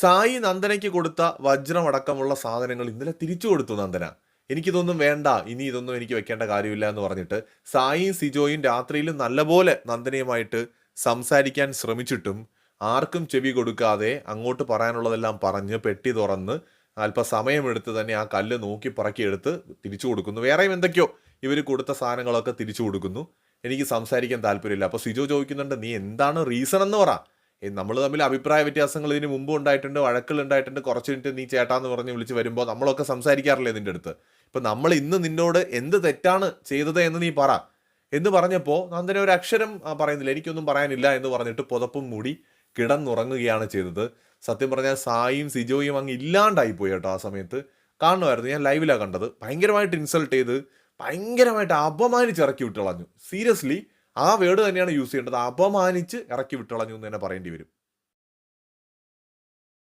സായി നന്ദനയ്ക്ക് കൊടുത്ത വജ്രമടക്കമുള്ള സാധനങ്ങൾ ഇന്നലെ തിരിച്ചു കൊടുത്തു നന്ദന. എനിക്കിതൊന്നും വേണ്ട. ഇനി ഇതൊന്നും എനിക്ക് വെക്കേണ്ട കാര്യമില്ല എന്ന് പറഞ്ഞിട്ട് സായിയും സിജോയും രാത്രിയിൽ നല്ലപോലെ നന്ദനയുമായിട്ട് സംസാരിക്കാൻ ശ്രമിച്ചിട്ടും ആർക്കും ചെവി കൊടുക്കാതെ അങ്ങോട്ട് പറയാനുള്ളതെല്ലാം പറഞ്ഞ് പെട്ടി തുറന്ന് അല്പസമയമെടുത്ത് തന്നെ ആ കല്ല് നോക്കി പറക്കിയെടുത്ത് തിരിച്ചു കൊടുക്കുന്നു. വേറെയും എന്തൊക്കെയോ ഇവർ കൊടുത്ത സാധനങ്ങളൊക്കെ തിരിച്ചു കൊടുക്കുന്നു. എനിക്ക് സംസാരിക്കാൻ താല്പര്യമില്ല. അപ്പോൾ സിജോ ചോദിക്കുന്നുണ്ട് നീ എന്താണ് റീസൺ എന്ന് പറ. നമ്മൾ തമ്മിൽ അഭിപ്രായ വ്യത്യാസങ്ങൾ ഇതിന് മുമ്പ് ഉണ്ടായിട്ടുണ്ട് വഴക്കുകൾ ഉണ്ടായിട്ടുണ്ട്. കുറച്ച് മിനിറ്റ് നീ ചേട്ടാന്ന് പറഞ്ഞ് വിളിച്ച് വരുമ്പോൾ നമ്മളൊക്കെ സംസാരിക്കാറില്ലേ നിന്റെ അടുത്ത്? ഇപ്പം നമ്മൾ ഇന്ന് നിന്നോട് എന്ത് തെറ്റാണ് ചെയ്തത് എന്ന് നീ പറ. എന്ന് പറഞ്ഞപ്പോൾ നന്ദന ഒരു അക്ഷരം പറയുന്നില്ല. എനിക്കൊന്നും പറയാനില്ല എന്ന് പറഞ്ഞിട്ട് പുതപ്പും മൂടി കിടന്നുറങ്ങുകയാണ് ചെയ്തത്. സത്യം പറഞ്ഞാൽ സായിയും സിജോയും അങ്ങ് ഇല്ലാണ്ടായി പോയി കേട്ടോ ആ സമയത്ത്. കാണുമായിരുന്നു. ഞാൻ ലൈവിലാണ് കണ്ടത്. ഭയങ്കരമായിട്ട് ഇൻസൾട്ട് ചെയ്ത് ഭയങ്കരമായിട്ട് അപമാനിച്ച് ഇറക്കി വിട്ടളഞ്ഞു. സീരിയസ്ലി ആ വേർഡ് തന്നെയാണ് യൂസ് ചെയ്യേണ്ടത്. അപമാനിച്ച് ഇറക്കി വിട്ടളഞ്ഞു എന്ന് തന്നെ പറയേണ്ടി വരും.